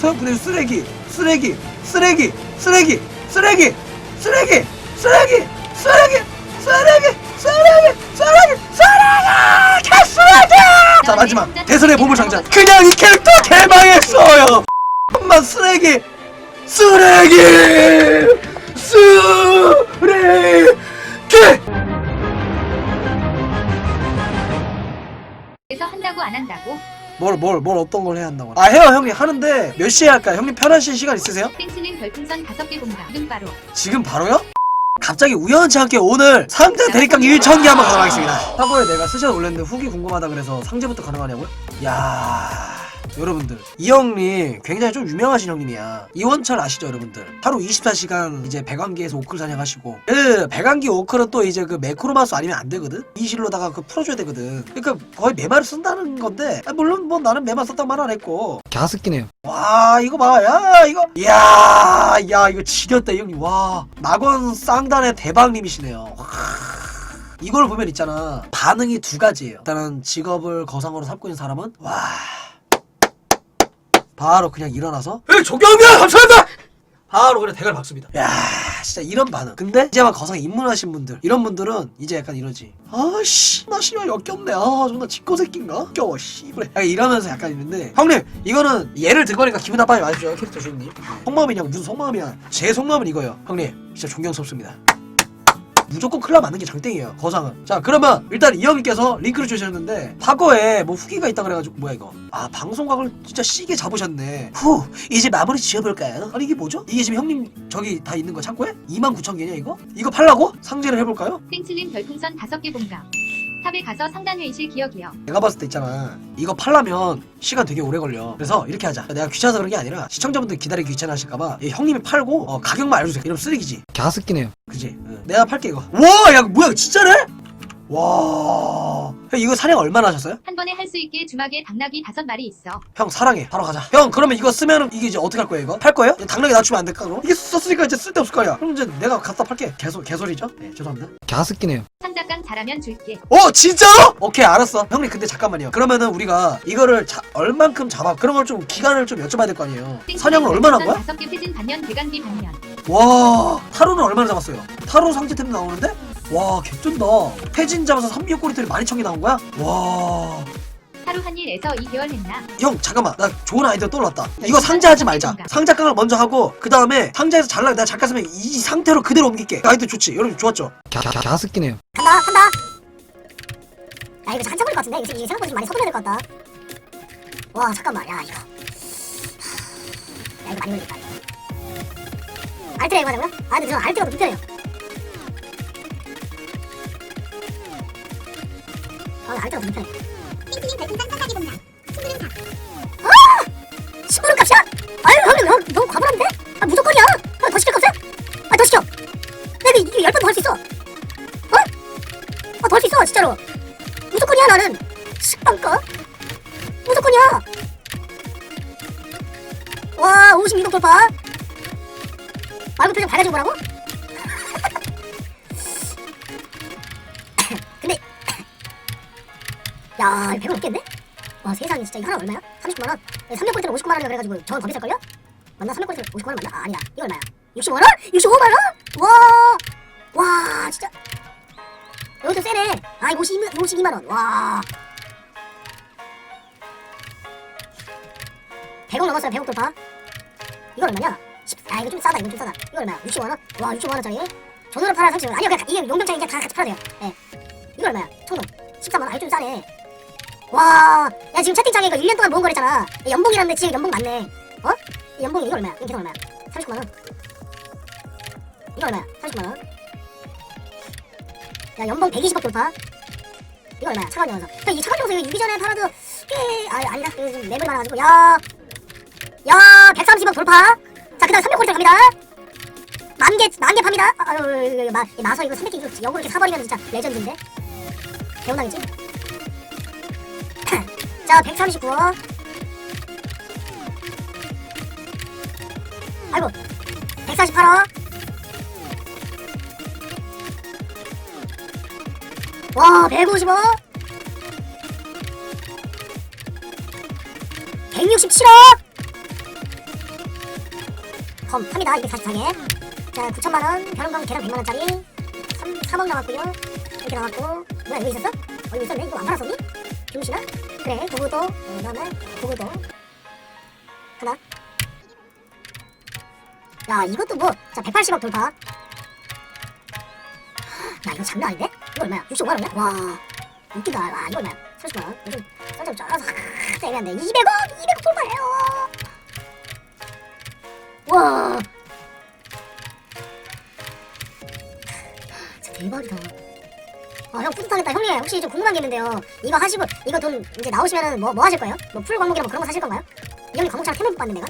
서영분의 쓰레기 쓰레기 쓰레기 쓰레기 쓰레기 쓰레기 쓰레기 쓰레기 쓰레기 쓰레기 쓰레기 쓰레기 개쓰레기 자 마지막 대선의 보물상자 그냥 이 캐릭터 개망했어요 한만 쓰레기 쓰레기 쓰레기 그래서 한다고 안 한다고 뭘 뭘 뭘 어떤 걸 해야 한다고 아 해요 형님. 하는데 몇 시에 할까요? 형님 편하신 시간 있으세요? 땡스는 별풍선 5개 본다. 눈바로. 지금 바로요? 갑자기 우연치 않게 오늘 상자 대립강 1,000개 한번 가능하겠습니다. 사고에 내가 스샷 올렸는데 후기 궁금하다 그래서 상제부터 가능하냐고요? 야 여러분들. 이 형님 굉장히 좀 유명하신 형님이야. 이원철 아시죠 여러분들? 하루 24시간 이제 배관기에서 오클 사냥하시고. 그 배관기 오클은 또 이제 그 매크로마스 아니면 안 되거든? 이 실로다가 그 풀어줘야 되거든. 그러니까 거의 매마를 쓴다는 건데. 아, 물론 뭐 나는 매마 썼다고 말 안 했고. 갸스끼네요. 와 이거 봐야 이거. 이야 야 이거 지렸다 이 형님. 와 낙원 쌍단의 대박님이시네요. 와, 이걸 보면 있잖아. 반응이 두 가지예요. 일단은 직업을 거상으로 삼고 있는 사람은 와 바로 그냥 일어나서 에 조경이야 감사합니다! 바로 그냥 대가리 박습니다. 야 진짜 이런 반응. 근데 이제 막 거상에 입문하신 분들 이런 분들은 이제 약간 이러지. 아씨 나 씨발 역겹네. 아 존나 직거 새끼인가? 겨워 씨발 약간 이러면서 약간 있는데. 형님 이거는 예를 들 거니까 기분 나빠하지 마십시오 캐릭터 주인님. 속마음이냐 무슨 속마음이야. 제 속마음은 이거예요. 형님 진짜 존경스럽습니다 무조건 클럽 맞는 게 장땡이에요 거상은 자 그러면 일단 이 형님께서 링크를 주셨는데 과거에 뭐 후기가 있다 그래가지고 뭐야 이거 아 방송각을 진짜 시게 잡으셨네 후 이제 마무리 지어볼까요 아니 이게 뭐죠? 이게 지금 형님 저기 다 있는 거 창고에? 29,000개냐 이거? 이거 팔라고? 상제를 해볼까요? 땡스는 별풍선 5개 본다 탑에 가서 상단 회의실 기억이요 내가 봤을 때 있잖아 이거 팔려면 시간 되게 오래 걸려 그래서 이렇게 하자 내가 귀찮아서 그런 게 아니라 시청자분들 기다리기 귀찮아하실까봐 이 형님이 팔고 어, 가격만 알려주세요 이러면 쓰레기지 갸스끼네요. 그지? 응. 내가 팔게 이거 와야 뭐야 진짜네? 와 형, 이거 사냥 얼마나 하셨어요? 한 번에 할 수 있게 주막에 당나귀 5마리 있어 형 사랑해 바로 가자 형 그러면 이거 쓰면은 이게 이제 어떻게 할 거예요 이거? 팔 거예요? 당나귀 낮추면 안 될까 그럼? 이게 썼으니까 이제 쓸데없을 거 아니야 그럼 이제 내가 갖다 팔게 개소, 개소리죠? 네 죄송합니다 갸스끼네요. 상작강 잘하면 줄게 어 진짜로? 오케이 알았어 형님 근데 잠깐만요 그러면은 우리가 이거를 자, 얼만큼 잡아 그런 걸 좀 기간을 좀 여쭤봐야 될 거 아니에요 사냥을 얼마나 한 거야? 5개 패진 반년 대간디 반년 와 타로는 얼마나 잡았어요? 타로 상제템 나오는데? 와 개쩐다 패진 잡아서 3미역 꼬리털이 12,000개 나온 거야? 와... 하루 한 일에서 2개월 했나? 형 잠깐만. 나 좋은 아이디어 떠올랐다. 이거 상자 하지 말자. 상자 깡을 먼저 하고 그 다음에 상자에서 잘라 내가 잠깐 쓰면 이 상태로 그대로 옮길게. 아이디어 좋지? 여러분 좋았죠? 갸, 갸스끼네요. 간다 간다. 야 이거 한참 걸릴 것 같은데? 이거, 생각보다 좀 많이 서둘러야 될 것 같다. 와 잠깐만. 야 이거. 야 이거 많이 걸리겠다 알트라 이거 하자고요? 아 근데 저 알트가 더 불편해요. 아 알트가 더 불편해 얼마야? 39만원? 300 꼴찌는 59만원이라 그래가지고 저건 더 비쌀걸요? 맞나? 300 꼴찌는 59만원 맞나? 아, 아니다. 이거 얼마야? 65만원? 65만원? 와, 와, 진짜. 이것도 세네. 아, 이거 52, 52만원. 와. 100원 넘었어요, 100원 돌파. 이거 얼마냐? 10, 아, 이거 좀 싸다, 이거 좀 싸다. 이거 얼마야? 65만원? 와, 65만원짜리. 전원을 팔아, 사실. 아니요, 그냥 이게 용병창 이제 다 같이 팔아도 돼요. 예. 이거 얼마야? 천원. 14만원. 아, 이거 좀 싸네. 와. 야, 지금 채팅창에 이거 1년 동안 모은 거랬잖아. 연봉이라는데 지금 연봉 많네. 어? 이 연봉이 이거 얼마야? 이거 계속 얼마야? 39만 원. 이거 얼마야? 39만 원. 야 연봉 120억 돌파 이거 얼마야 차가운 영화서 근데 이 차가운 영화서 이거 유기 전에 팔아도 꽤 아, 아니다 이거 좀 매물이 많아가지고 야 야 130억 돌파 자 그다음 300골 갑니다 만개 만개 팝니다 아, 아유 이거, 이거 마, 이 마서 이거 300개 이거 역으로 이렇게 사버리면 진짜 레전드인데 개운당했지 자 139억 아이고 148억 와, 150억? 167억? 덤 탑니다 244개 자 9천만원 별은광 계란 100만원짜리 3, 3억 나왔고요 이렇게 나왔고 뭐야 이거 있었어? 어 이거 있었네 이거 안 팔았었니? 비우시나? 그래 도구도 어, 그 다음에 도구도. 하나. 야 이것도 뭐자 180억 돌파. 야 이거 장난 아닌데? 이거 얼마야? 65만원이야? 와 웃기다. 와 이거 얼마야? 30만원? 요즘 썰좀 쩔어서 하, 애매한데. 200억? 200억 돌파해요. 와. 대박이다 아 형 뿌듯하겠다 형님 혹시 좀 궁금한 게 있는데요 이거 하시고 이거 돈 이제 나오시면은 뭐, 뭐 하실 거예요? 뭐 풀 광목이나 뭐 그런 거 사실 건가요? 이 형님 광목창 태면 뽑았네 내가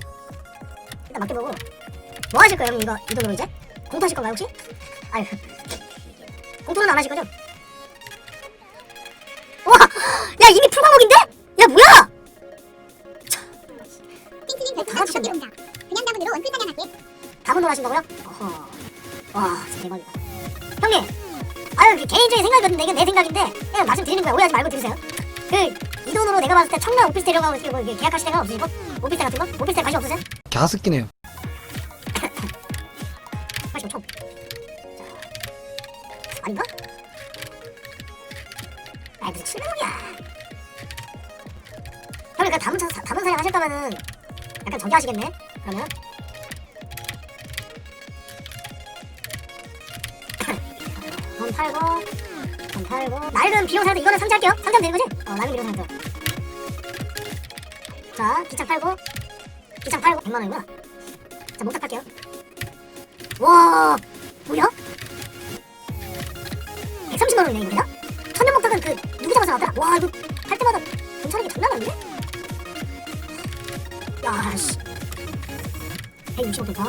일단 맡겨보고 뭐 하실 거예요 형님 이거 이 돈으로 이제? 공투하실 건가요 혹시? 아유 공투는 안 하실 거죠? 와! 야 이미 풀 광목인데? 야 뭐야! 핑크님 다 별풍선 주셨네. 다섯 개 온다. 그냥 다운으로 원풀 사냥할게. 다분으로 하신다고요? 어허. 와, 진짜 대박이다. 형님, 아유, 그 개인적인 생각이거든요. 이게 내 생각인데, 그냥 말씀드리는 거야. 오해하지 말고 들으세요. 그, 이 돈으로 내가 봤을 때 청라 오피스 데려가고 이렇게 뭐 이렇게 계약하실 생각 없으시고? 오피스 같은 거? 오피스 관심 없으세요? 갸스끼네요 85초. 자, 아닌가? 아이, 무슨 700억이야. 형님, 그 담은, 사- 담은 사냥 하실 거면은 약간 저기 하시겠네? 그러면? 팔고, 돈 팔고. 낡은 비용 사도 이거는 상자할게요. 상자면 되는 거지? 어, 낡은 비용사도. 자, 기창 팔고, 기창 팔고, 100만 원이구나. 자, 목탁 팔게요. 와, 뭐야? 130만 원이네, 이거 내가? 천년 목탁은 그, 누구 잡아서 나왔더라? 와, 이거 할 때마다 돈 차는 게 장난 아닌데? 야, 씨. 160억 돌파.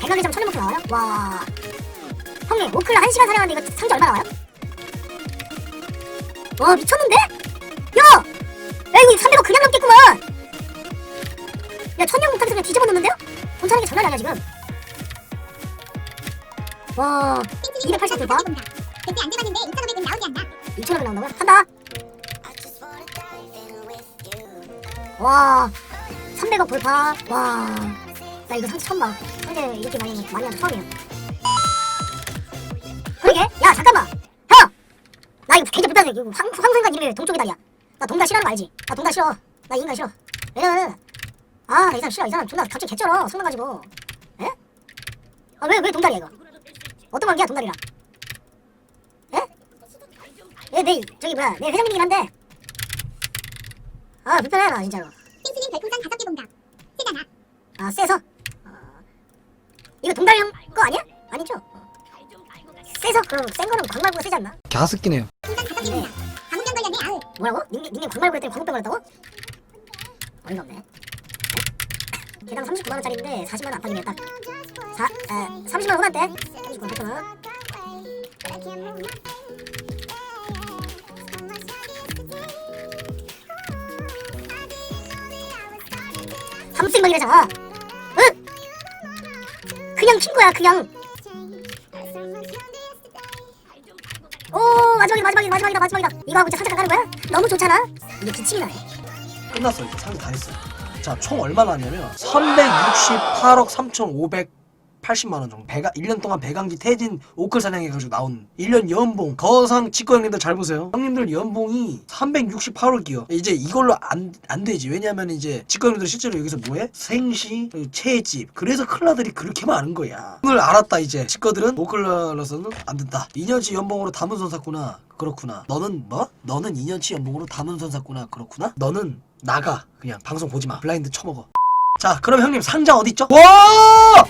백악기점 천년 목탁 나와요? 와. 형님, 오클라 1시간 사냥하는데 이거 상자 얼마 나와요? 와, 미쳤는데? 야! 야, 이거 300억 그냥 넘겠구만! 야, 천년 목탁에서 그냥 뒤집어 놓는데요? 돈 차는 게 장난이 아니야, 지금. 와, 핑크님 280 별풍선 돌파? 다섯 개 온다. 그때 안 돼봤는데 2,500은 나오지 않나? 2,000원이 나온다고요? 한다! 와, 300억 돌파. 와, 나 이거 상처 처음 봐. 상대 이렇게 많이, 많이 처음이야. 그러게? 야, 잠깐만! 형! 나 이거 굉장히 못하네. 이거 황, 황생간 이름이 동쪽의 달이야. 나 동달 싫어하는 거 알지? 나 동달 싫어. 나 이 인간 싫어. 왜냐면, 아, 나이 사람 싫어. 이 사람 존나 갑자기 개쩔어. 성능 가지고. 에? 아, 왜, 왜 동달이야, 이거? 어떤 관계야? 에? 얘, 내, 저기 뭐야, 내 회장님이긴 한데. 아, 불편해, 나 진짜로. 핑크님 별풍선 다섯 개 본다. 세잖아. 아, 세서? 어, 이거 동달형 거 아니야? 아니죠? 어. 세서 그럼 센 거는 광말보다 세지 않나? 풍선 다섯 개 본다. 가문병 걸렸네 아우. 뭐라고? 닉네, 닉네 광말보 했더니 광고병 걸렸다고? 어이가 없네. 개당 39만 원짜리인데 40만원 압박이네 딱. 사, 에, 30만 원 후반대. 39만 8천 원. 삼승방이라잖아. 응? 그냥 킨 거야, 그냥. 마지막이다, 마지막이다, 마지막이다, 마지막이다. 이거 하고 진짜 상장 가는 거야? 너무 좋잖아. 이게 기침이 나네. 끝났어 이제 상자 다 했어 자 총 얼마 나왔냐면 368억 3,580만 원 정도. 배가 1년 동안 배강기 태진 오클 사냥해가지고 나온 1년 연봉. 거상 직구 형님들 잘 보세요. 형님들 연봉이 368억이요 이제 이걸로 안, 안 되지. 왜냐면 이제 직구 형님들 실제로 여기서 뭐해? 생시 채집. 그래서 클라들이 그렇게 많은 거야. 오늘 알았다 이제. 직거들은 오클라로서는 안 된다. 2년치 연봉으로 담은 선 샀구나. 그렇구나. 너는 뭐? 너는 2년치 연봉으로 담은 선 샀구나. 그렇구나. 너는 나가. 그냥 방송 보지 마. 블라인드 쳐먹어. 자 그럼 형님 상자 어딨죠? 와!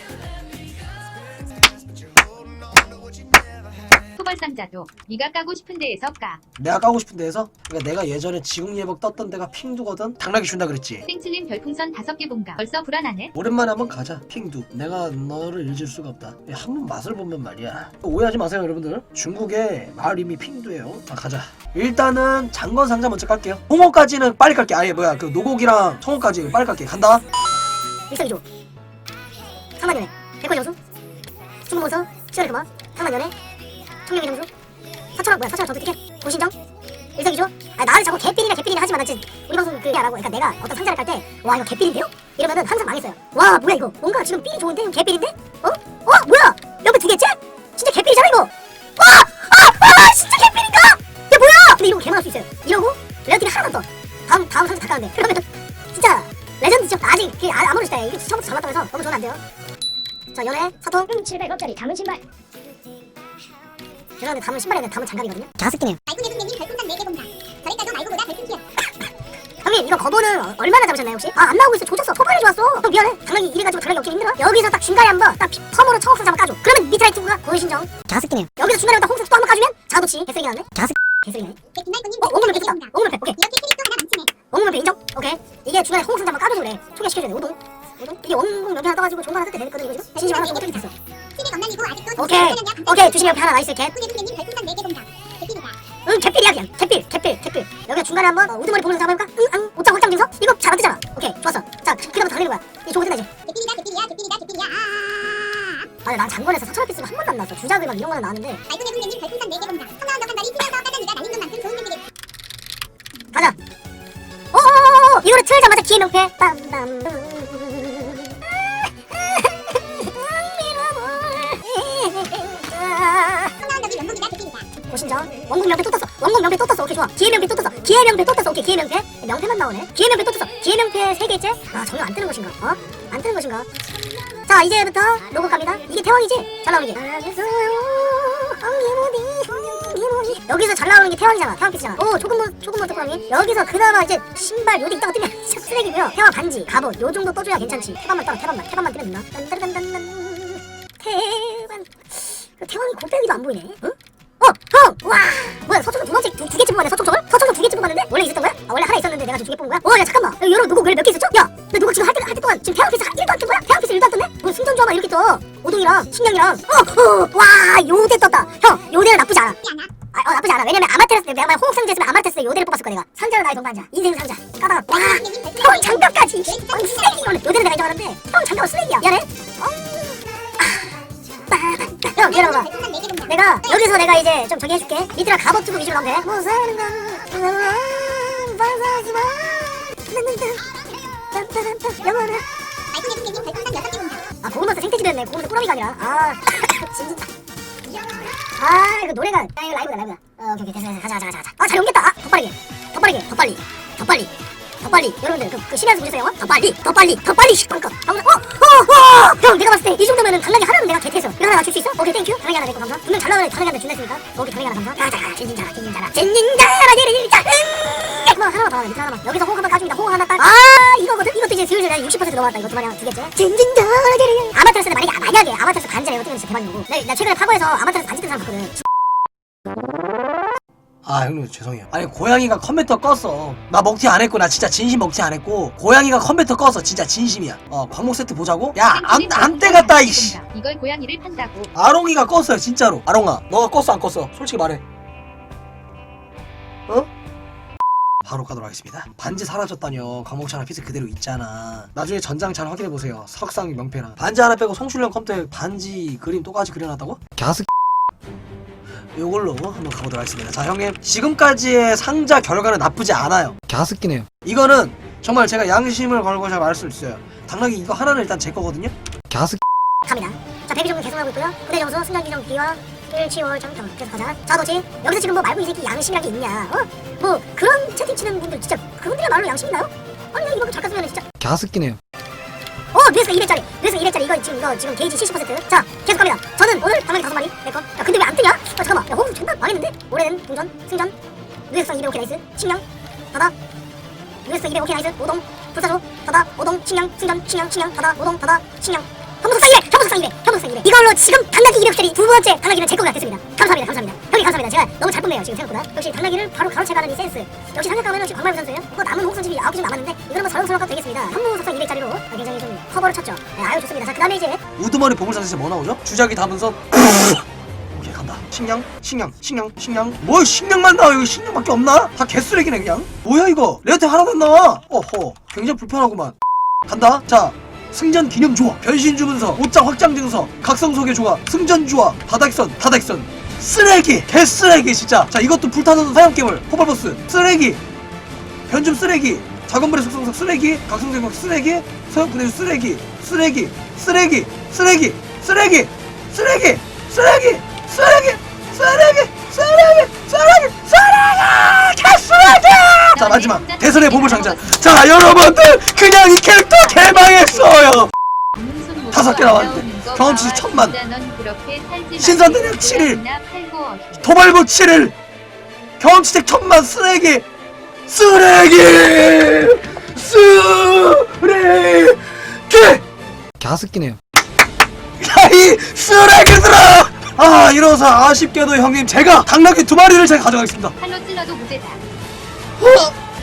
자도 네가 까고 싶은 데에서 까. 내가 까고 싶은 데에서 그러니까 내가 예전에 지국예복 떴던 데가 핑두거든 당나귀 준다 그랬지 땡칠님 별풍선 다섯 개 본가. 벌써 불안하네. 오랜만에 한번 가자 핑두 내가 너를 잊을 수가 없다 한 번 맛을 보면 말이야 오해하지 마세요 여러분들 중국의 마을 이름이 핑두예요 자 가자 일단은 장건 상자 먼저 깔게요 홍어까지는 빨리 깔게 아예 뭐야 그 노곡이랑 청어까지 빨리 깔게 간다 일석이조. 상만연애. 백화 정수. 중문서. 시월의 금화. 상만연애. 청량의 정수. 사천왕 뭐야? 사천왕 정수 티켓. 고신정. 일석이조? 아 나를 자꾸 개삘이나 개삘이나 하지만 나 진짜 우리 방송 그게 안 하고 그러니까 내가 어떤 상자를 깔 때 와 이거 개삘인데요? 이러면은 항상 망했어요 와 뭐야 이거 뭔가 지금 삘이 좋은데 이거 개삘인데? 어? 어 뭐야 옆에 두 개째? 진짜 개삘이잖아 이거 와! 아! 아! 진짜 개삘인가? 야 뭐야! 근데 이러고 개망할 수 있어요 이러고 레어티가 하나만 더 다음 다음 상자 다 까는데 그러면 진짜 레전드죠 아직 그 아- 아무리 시대 이게 처음부터 잘났다면서 너무 좋으면 안 돼요 자 연애 사통 700원짜리 담은 신발 죄송한데 담은 아니라 담은 장갑이거든요. 자스키네요. 말군의 군대님 별풍선 4개 본다. 저래까도 말고보다 별풍 티어. 형님 이거 거보는 어- 얼마나 잡으셨나요 혹시? 아 안 나오고 있어. 조졌어. 토벌해 좋았어. 형 미안해. 당나귀 이래가지고 당나귀 얻기 힘들어. 여기서 딱 중간에 한번 딱 피- 펌으로 청옥상 한번 까줘. 그러면 미트라이트가 고해신정. 자스키네요. 여기서 중간에 딱 홍색 또 한번 까주면 자도치. 개쓰레기 나네. 자스 개쓰레기네. 백김말군님? 어 4개 뺐다 빼 오케이. 이렇게 캐릭터 하나. 원금을 빼 인정 오케이. 이게 중간에 홍옥상 한번 까줘서 그래. 소개시켜줘야 돼. 오동. 오동? 이게 여기 하나 떠가지고 종만 하나 뜯게 되거든 이거 지금 신심 하나 더 뜯게 됐어 아직도 오케이. 오케이. 주심 옆에 하나 나이스 개 백군의 군대님 별풍선 4개 본다. 백김이다. 응, 개필이야 그냥. 개필 개필 개필. 여기가 중간에 한번 어, 우두머리 보면서 잡아볼까? 응, 응, 옷장 옷장 증서? 이거 잘 안 뜨잖아. 오케이 좋았어. 자 그다음부터 달리는 거야. 이 좋은 백김이다 백김이야 백김이다 백김이야. 아. 아니 난 장관에서 사천원 피스가 한 번도 안 나왔어. 주작을 막 이런 거는 나왔는데. 말군의 군대님 별풍선 4개 본다. 성나온 덕한 다리 튀어서 까다 니가 날린 것만큼 좋은 놈들이. 가자. 오오오오 이거를 틀자마자 기회 명패. 빰빰 고신정 원국 명패 또 떴어. 원국 명패 또 떴어. 오케이 좋아. 기회 명패 또 떴어. 기회 명패 또 떴어. 오케이 기회 명패. 명패만 나오네. 기회 명패 또 떴어. 기회 명패 세 개째? 아 전혀 안 뜨는 것인가? 어? 안 뜨는 것인가? 자 이제부터 로고 갑니다. 이게 태왕이지? 잘 나오는 게. 여기서 잘 나오는 게 태왕이잖아. 태왕 피스잖아. 오 조금 뭐 조금 뭐 조금이 여기서 그나마 이제 신발 요디 있다가 뜨면 진짜 쓰레기고요. 태왕 반지 갑옷 요 정도 떠줘야 괜찮지. 태반만 떠라 태반만. 태반만 뜨면 된다. 딴딴딴딴. 태반. 그 태왕이 곱빼기도 안 보이네. 응? 어! 형! 와! 뭐야 서초동 두 번째 두, 두 개째 뽑았네 서초동을? 서초동 두 개째 뽑았는데? 원래 있었던 거야? 아 원래 하나 있었는데 내가 지금 두개 뽑은 거야? 어야 잠깐만 야 여러 누구 그래 몇개 있었죠? 야! 너 누구 지금 할 때 할때 동안 지금 태양피스 1도 안 뜬 거야? 태양피스 1도 안 떴네? 뭐 승전주화만 이렇게 떠 오동이랑 식량이랑 어! 어! 와! 요대 떴다 형! 요대는 나쁘지 않아. 아, 어, 나쁘지 않아 왜냐면 아마테라스 때 내가 만약 홍옥상제 했으면 아마테라스 때 요대를 뽑았을 거야 내가 상자는 나의 동반자 인생 상자 까다가 와! 형 장갑까지! 어 쓰레기 이거는 요대는 내가 인정하는데 형 장갑은 쓰레기야 미안해 어? 아, 형 4개 본다. 내가 여기서 내가 이제 좀 저기 해줄게. 밑으로 갑옷 두고 위주로 가면 돼. 무사는 건 영원한 말군의 군대님 별풍선 6개 본다. 아 고구마스 생태지 됐네. 고구마스 꾸러미가 아니라. 아 진짜. 아 이거 노래가 야 이거 라이브다 라이브다. 어 오케이 오케이 됐어 가자 가자 가자 아잘 옮겼다. 아 더 빠르게. 더 빠르게. 더 빨리 더 빨리 더 빨리. 여러분들 그, 그 심야에서 보셨어요 영화? 더 빨리 더 빨리 더 빨리 슈퍼컷 방금 어어 어 형 내가 봤을 때 이 정도면은 당나귀 하나는 내가 개태서 이거 하나 맞출 수 있어? 오케이 땡큐 당나귀 하나 내고 감사. 분명 잘 나오는 당나귀 한테 준다했으니까. 오케이 당나귀 하나 감사. 가자 젠진자라 젠진자라. 젠진자라 젠진자 응 그만 하나만 더 하네 밑에 하나만. 여기서 호흡 한번 까줍니다. 호흡 하나 딱아 이거거든? 이것도 이제 슬슬 한60% 넘어왔다. 이거 두 마리 두 개째. 젠진자라 젠진자 아마테라스는 만약에 만약에 아마테라스 반지라 이거 뜨면 진짜 대박이고. 나, 나 최근에 파고에서 아마테라스 반지 뜬 사람 봤거든 아 형님 죄송해요. 아니 고양이가 컴퓨터 껐어. 나 먹튀 안 했고 나 진짜 진심 먹튀 안 했고 고양이가 컴퓨터 껐어. 진짜 진심이야. 어 광목 세트 보자고? 야 안 안 떼갔다 이씨. 이걸 고양이를 판다고. 아롱이가 껐어요 진짜로. 아롱아 너가 껐어 안 껐어? 솔직히 말해. 어? 바로 가도록 하겠습니다. 반지 사라졌다뇨. 광목차 하나 피스 그대로 있잖아. 나중에 전장 잘 확인해보세요. 석상 명패랑. 반지 하나 빼고 송출형 컴퓨터에 반지 그림 똑같이 그려놨다고? 갸스 요걸로 한번 가보도록 하겠습니다 자 형님 지금까지의 상자 결과는 나쁘지 않아요 갸스끼네요. 이거는 정말 제가 양심을 걸고 제가 말할 수 있어요 당나귀 이거 하나는 일단 제 거거든요 갸스 갑니다. 자, 배비 정도 계속하고 있고요. 부대 점수, 승전 기정 기와 1, 7월 점점 계속 가자. 자, 너지? 여기서 지금 뭐 말고 이 새끼 양심이란 게 있냐? 어? 뭐 그런 채팅 치는 분들 진짜 그분들의 말로 양심 있나요? 아니 이만큼 잠깐 쓰면 진짜 갸스끼네요. 어 뇌스가 200짜리 뇌스가 200짜리 이거 지금 이거 지금 게이지 70%자 계속 갑니다 저는 오늘 당연히 다섯 마리 내 거 야 근데 왜 안 뜨냐? 아 잠깐만. 야 호흡 존나 망했는데? 오래된 동전 승전 뇌스성 200 오케이 나이스 식량 바다. 뇌스성 200 오케이 나이스 오동 불사조 바다 오동 식량 승전 식량 식량 바다 오동 바다 식량. 현무석상 200 현무석상 200 현무석상 200 이걸로 지금 당나귀 200짜리 두 번째 당나귀는 제 거가 됐습니다. 감사합니다 감사합니다. 형님 감사합니다. 제가 너무 잘 뽑네요 지금 생각보다. 역시 당나귀를 바로 가로채가는 이 센스. 역시 상격가면 역시 광말부 선수예요. 뭐 남은 호흡선 집이 9개 좀 남았는데 이거는 뭐 가도 되겠습니다. 현무석상 200짜리로 굉장히 좀 커버를 쳤죠. 네, 아유 좋습니다. 자 그 다음에 이제 우두머리 보물상에서 뭐 나오죠? 주작이 담은선 식량 식량 식량 식량 뭐 식량만 나와. 여기 식량밖에 없나? 다 개쓰레기네 그냥. 뭐야 이거? 레어템 하나도 안 나와. 어허. 굉장히 불편하구만. 간다. 자 승전 기념 조화. 변신 주문서. 옷장 확장 증서. 각성 소개 조화. 승전 조화. 다닥선 다닥선. 쓰레기. 개쓰레기 진짜. 자 이것도 불타는 사형괴물 포발보스. 쓰레기. 변줌 쓰레기. 작업물의 속성석 쓰레기. 각성생각 쓰레기. 소형분해 쓰레기. 쓰레기. 쓰레기. 쓰레기. 쓰레기. 쓰레기. 쓰레기. 쓰레기. 쓰레기 쓰레기 쓰레기 쓰레기 개쓰레기 자 마지막 대선의 보물상자. 자 여러분들 그냥 이 캐릭터 개망했어요. 다섯 개 나왔는데. 경험치 천만. 신선 대략 칠일. 도발부 7일. 경험치책 천만 쓰레기. 쓰레기! 쓰레기! 갸스끼네요. 야이 쓰레기들아 아 이러서 아쉽게도 형님 제가 당나귀 두 마리를 제가 가져가겠습니다. 칼로 찔러도 무죄다.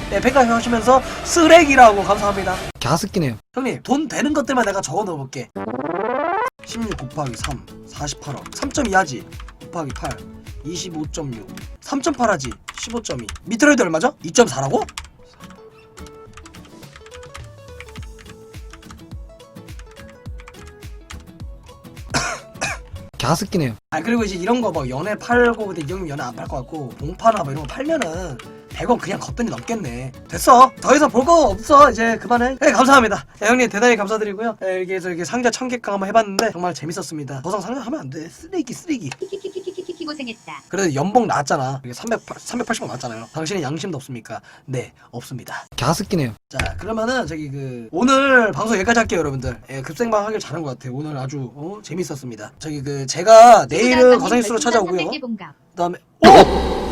네 백가 하시면서 쓰레기라고 감사합니다. 갸스끼네요. 형님 돈 되는 것들만 내가 적어 넣어볼게. 16 곱하기 3 48억. 3.2 하지. 곱하기 8 25.6 3.8 하지. 15.2 밑으로 해도 얼마죠? 2.4라고? 갸스끼네요. 아 그리고 이제 이런 거 막 연애 팔고 근데 이 형님 연애 안 팔 것 같고 봉파나 뭐 이런 거 팔면은 100원 그냥 걷더니 넘겠네. 됐어. 더 이상 볼 거 없어. 이제 그만해. 네 감사합니다. 네, 형님 대단히 감사드리고요. 네, 이게 저 이렇게 상자 천개강 한번 해봤는데 정말 재밌었습니다. 더상 상상하면 안 돼. 쓰레기 쓰레기 키키키키키키 고생했다. 그래도 연봉 나왔잖아 이게 300, 380원 나왔잖아요 당신은 양심도 없습니까 네 없습니다 갸스끼네요. 자 그러면은 저기 그 오늘 방송 여기까지 할게요 여러분들 예, 급생방 하길 잘한 것 같아요 오늘 아주 어, 재밌었습니다 저기 그 제가 내일은 거성일수로 찾아오고요 개 봉갑. 그다음에 오!